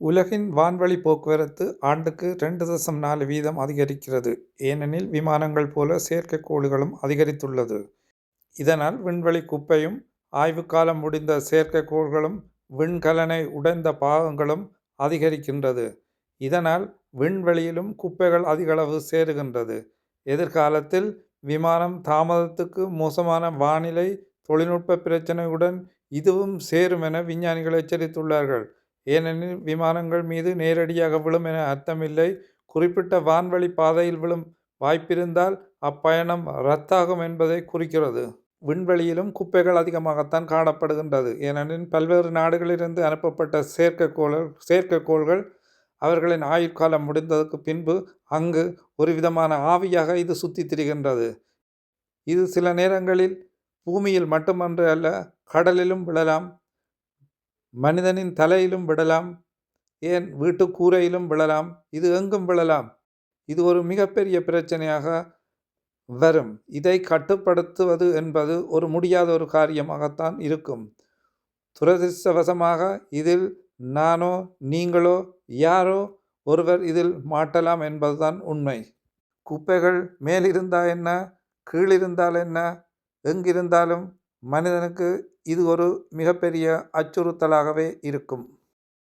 உலகின் வான்வழி போக்குவரத்து ஆண்டுக்கு ரெண்டு தசம் நாலு வீதம் அதிகரிக்கிறது ஏனெனில் விமானங்கள் போல செயற்கைக்கோள்களும் அதிகரித்துள்ளது. இதனால் விண்வெளி குப்பையும் ஆய்வுக்காலம் முடிந்த செயற்கைக்கோள்களும் விண்கலனை உடைந்த பாகங்களும் அதிகரிக்கின்றது. இதனால் விண்வெளியிலும் குப்பைகள் அதிகளவு சேருகின்றது. எதிர்காலத்தில் விமானம் தாமதத்துக்கு மோசமான வானிலை தொழில்நுட்ப பிரச்சனையுடன் இதுவும் சேருமென விஞ்ஞானிகள் எச்சரித்துள்ளார்கள். ஏனெனில் விமானங்கள் மீது நேரடியாக விழும் என அர்த்தமில்லை குறிப்பிட்ட வான்வழி பாதையில் விழும் வாய்ப்பிருந்தால் அப்பயணம் ரத்தாகும் என்பதை குறிக்கிறது. விண்வெளியிலும் குப்பைகள் அதிகமாகத்தான் காணப்படுகின்றது. ஏனெனில் பல்வேறு நாடுகளிலிருந்து அனுப்பப்பட்ட செயற்கைக்கோள்கள் அவர்களின் ஆயுட்காலம் முடிந்ததற்கு பின்பு அங்கு ஒரு விதமான ஆவியாக இது சுத்தி திரிகின்றது. இது சில நேரங்களில் பூமியில் மட்டுமன்று அல்ல கடலிலும் விழலாம் மனிதனின் தலையிலும் விடலாம் ஏன் வீட்டுக் கூரையிலும் விழலாம் இது எங்கும் விழலாம். இது ஒரு மிகப்பெரிய பிரச்சனையாக வரும். இதை கட்டுப்படுத்துவது என்பது ஒரு முடியாத ஒரு காரியமாகத்தான் இருக்கும். துரதிர்ஷ்டவசமாக இதில் நானோ நீங்களோ யாரோ ஒருவர் இதில் மாட்டலாம் என்பதுதான் உண்மை. குப்பைகள் மேலிருந்தால் என்ன கீழிருந்தால் என்ன எங்கிருந்தாலும் மனிதனுக்கு இது ஒரு மிகப்பெரிய அச்சுறுத்தலாகவே இருக்கும்.